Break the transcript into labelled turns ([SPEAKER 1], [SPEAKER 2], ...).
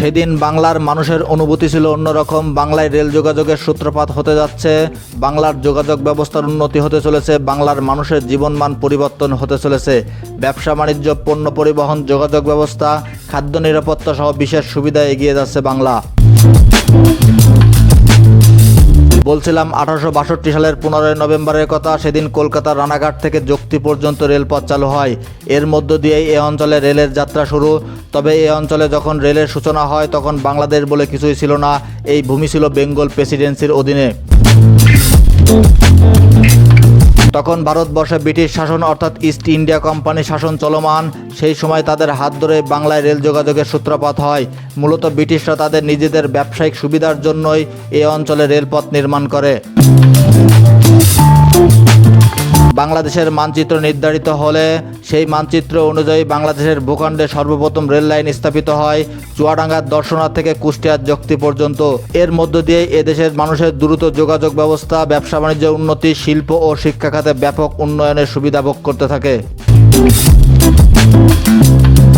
[SPEAKER 1] সেদিন বাংলার মানুষের অনুভূতি ছিল অন্যরকম। বাংলায় রেল যোগাযোগের সূত্রপাত হতে যাচ্ছে। বাংলার যোগাযোগ ব্যবস্থার উন্নতি হতে চলেছে। বাংলার মানুষের জীবনমান পরিবর্তন হতে চলেছে। ব্যবসা, বাণিজ্য, পণ্য পরিবহন, যোগাযোগ ব্যবস্থা, খাদ্য নিরাপত্তা সহ বিশেষ সুবিধা এগিয়ে যাচ্ছে বাংলা। বলছিলাম, আঠারোশো বাষট্টি সালের পনেরোই নভেম্বরের কথা, সেদিন কলকাতার রানাঘাট থেকে যুক্তি পর্যন্ত রেলপথ চালু হয়। এর মধ্য দিয়েই এ অঞ্চলে রেলের যাত্রা শুরু। তবে এ অঞ্চলে যখন রেলের সূচনা হয়, তখন বাংলাদেশ বলে কিছুই ছিল না। এই ভূমি ছিল বেঙ্গল প্রেসিডেন্সির অধীনে। তখন ভারতবর্ষে ব্রিটিশ শাসন অর্থাৎ ইস্ট ইন্ডিয়া কোম্পানি শাসন চলমান, সেই সময় তাদের হাত ধরে বাংলায় রেল যোগাযোগের সূত্রপাত হয়। মূলত ব্রিটিশরা তাদের নিজেদের ব্যবসায়িক সুবিধার জন্যই এই অঞ্চলে রেলপথ নির্মাণ করে। বাংলাদেশের মানচিত্র নির্ধারিত হলে সেই মানচিত্র অনুযায়ী বাংলাদেশের ভূখণ্ডে সর্বপ্রথম রেল লাইন স্থাপিত হয় চুয়াডাঙ্গার দর্শনা থেকে কুষ্টিয়ার যক্তি পর্যন্ত। এর মধ্য দিয়ে এদেশের মানুষের দ্রুত যোগাযোগ ব্যবস্থা ব্যবসা বাণিজ্য উন্নতি, শিল্প ও শিক্ষা খাতে ব্যাপক উন্নয়নের সুবিধা ভোগ করতে থাকে।